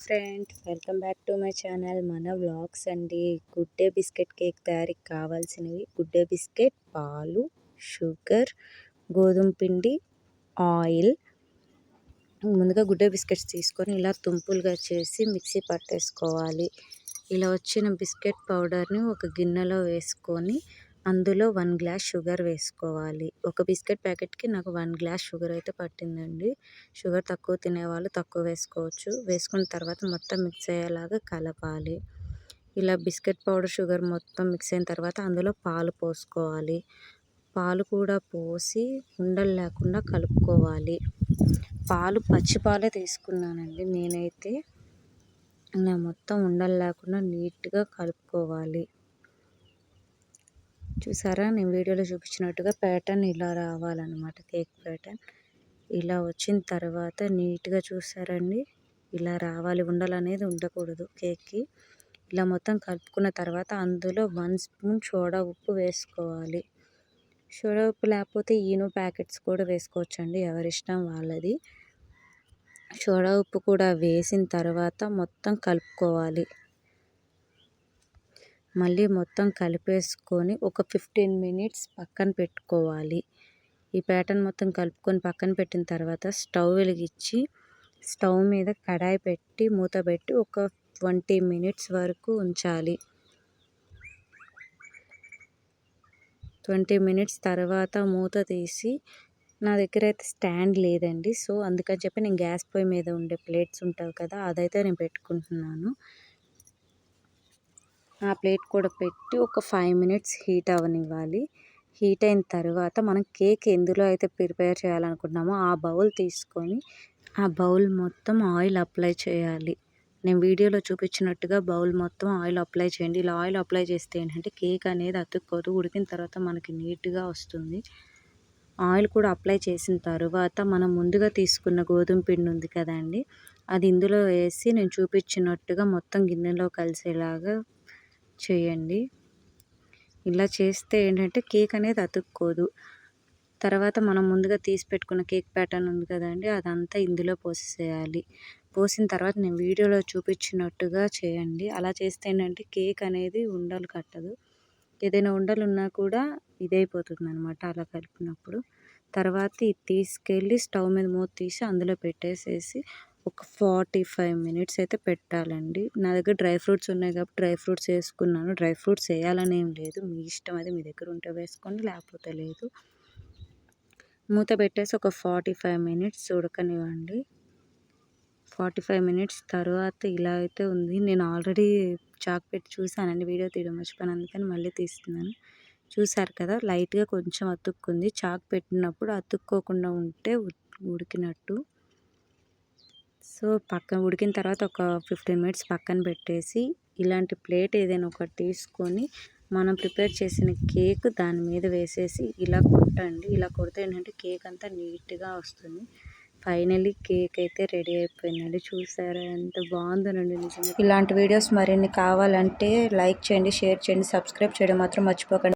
Friends welcome back to my channel. మన vlogs అండి. Good Day biscuit cake తయారీకి కావాల్సినవి. గుడ్ డే బిస్కెట్ పాలు షుగర్ గోధుమ పిండి ఆయిల్. ముందుగా గుడ్ డే బిస్కెట్స్ తీసుకొని ఇలా తుంపులుగా చేసి మిక్సీ పట్టేసుకోవాలి. ఇలా వచ్చిన బిస్కెట్ పౌడర్ని ఒక గిన్నెలో వేసుకొని అందులో వన్ గ్లాస్ షుగర్ వేసుకోవాలి. ఒక బిస్కెట్ ప్యాకెట్కి నాకు వన్ గ్లాస్ షుగర్ అయితే పట్టిందండి. షుగర్ తక్కువ తినేవాళ్ళు తక్కువ వేసుకోవచ్చు. వేసుకున్న తర్వాత మొత్తం మిక్స్ అయ్యేలాగా కలపాలి. ఇలా బిస్కెట్ పౌడర్ షుగర్ మొత్తం మిక్స్ అయిన తర్వాత అందులో పాలు పోసుకోవాలి. పాలు కూడా పోసి ఉండలు లేకుండా కలుపుకోవాలి. పాలు పచ్చిపాలే తీసుకున్నానండి నేనైతే. ఇలా మొత్తం ఉండలు లేకుండా నీట్గా కలుపుకోవాలి. చూసారా? నేను వీడియోలో చూపించినట్టుగా ప్యాటర్న్ ఇలా రావాలన్నమాట కేక్ ప్యాటర్న్ ఇలా వచ్చిన తర్వాత నీట్గా చూసారండి. ఇలా రావాలి ఉండాలనేది అనేది ఉండకూడదు కేక్కి ఇలా మొత్తం కలుపుకున్న తర్వాత అందులో వన్ స్పూన్ సోడా ఉప్పు వేసుకోవాలి. సోడా ఉప్పు లేకపోతే ఈనో ప్యాకెట్స్ కూడా వేసుకోవచ్చండి ఎవరిష్టం వాళ్ళది. సోడా ఉప్పు కూడా వేసిన తర్వాత మొత్తం కలుపుకోవాలి. మళ్ళీ మొత్తం కలిపేసుకొని ఒక ఫిఫ్టీన్ మినిట్స్ పక్కన పెట్టుకోవాలి. ఈ ప్యాటర్న్ మొత్తం కలుపుకొని పక్కన పెట్టిన తర్వాత స్టవ్ వెలిగించి స్టవ్ మీద కడాయి పెట్టి మూత పెట్టి ఒక ట్వంటీ మినిట్స్ వరకు ఉంచాలి. ట్వంటీ మినిట్స్ తర్వాత మూత తీసి నా దగ్గర అయితే స్టాండ్ లేదండి. సో అందుకని చెప్పి నేను గ్యాస్ పొయ్యి మీద ఉండే ప్లేట్స్ ఉంటావు కదా అదైతే నేను పెట్టుకుంటున్నాను. ఆ ప్లేట్ కూడా పెట్టి ఒక ఫైవ్ మినిట్స్ హీట్ అవ్వనివ్వాలి. హీట్ అయిన తర్వాత మనం కేక్ ఎందులో అయితే ప్రిపేర్ చేయాలనుకుంటున్నామో ఆ బౌల్ తీసుకొని ఆ బౌల్ మొత్తం ఆయిల్ అప్లై చేయాలి. నేను వీడియోలో చూపించినట్టుగా బౌల్ మొత్తం ఆయిల్ అప్లై చేయండి. ఇలా ఆయిల్ అప్లై చేస్తే ఏంటంటే కేక్ అనేది అతుక్కోదు ఉడికిన తర్వాత మనకి నీట్గా వస్తుంది. ఆయిల్ కూడా అప్లై చేసిన తర్వాత మనం ముందుగా తీసుకున్న గోధుమ పిండి ఉంది కదండి అది ఇందులో వేసి నేను చూపించినట్టుగా మొత్తం గిన్నెలో కలిసేలాగా చేయండి. ఇలా చేస్తే ఏంటంటే కేక్ అనేది అతుక్కోదు. తర్వాత మనం ముందుగా తీసి పెట్టుకున్న కేక్ ప్యాటర్న్ ఉంది కదండి అదంతా ఇందులో పోసేయాలి పోసిన తర్వాత నేను వీడియోలో చూపించినట్టుగా చేయండి. అలా చేస్తే ఏంటంటే కేక్ అనేది ఉండలు కట్టదు. ఏదైనా ఉండలు ఉన్నా కూడా ఇదైపోతుంది అనమాట అలా కలిపినప్పుడు. తర్వాత ఇది తీసుకెళ్ళి స్టవ్ మీద మూత తీసి అందులో పెట్టేసేసి ఒక ఫార్టీ ఫైవ్ మినిట్స్ అయితే పెట్టాలండి. నా దగ్గర డ్రై ఫ్రూట్స్ ఉన్నాయి కాబట్టి డ్రై ఫ్రూట్స్ వేసుకున్నాను. డ్రై ఫ్రూట్స్ వేయాలని ఏం లేదు. మీ ఇష్టం అది మీ దగ్గర ఉంటే వేసుకోండి లేకపోతే లేదు. మూత పెట్టేసి ఒక ఫార్టీ ఫైవ్ మినిట్స్ ఉడకనివ్వండి. ఫార్టీ ఫైవ్ మినిట్స్ తర్వాత ఇలా అయితే ఉంది. నేను ఆల్రెడీ చాక్ పెట్టి చూసానండి వీడియో తీయడం మర్చిపోయాను. అందుకని మళ్ళీ తీస్తున్నాను. చూసారు కదా లైట్గా కొంచెం అతుక్కుంది. చాక్ పెట్టినప్పుడు అతుక్కోకుండా ఉంటే ఉడికినట్టు. సో పక్కన ఉడికిన తర్వాత ఒక ఫిఫ్టీన్ మినిట్స్ పక్కన పెట్టేసి ఇలాంటి ప్లేట్ ఏదైనా ఒకటి తీసుకొని మనం ప్రిపేర్ చేసిన కేక్ దాని మీద వేసేసి ఇలా కొట్టండి. ఇలా కొడితే ఏంటంటే కేక్ అంతా నీట్గా వస్తుంది. ఫైనలీ కేక్ అయితే రెడీ అయిపోయిందండి. చూసారా ఎంత బాగుందోనండి నిజంగా. ఇలాంటి వీడియోస్ మరిన్ని కావాలంటే లైక్ చేయండి షేర్ చేయండి సబ్స్క్రైబ్ చేయడం మాత్రం మర్చిపోకండి.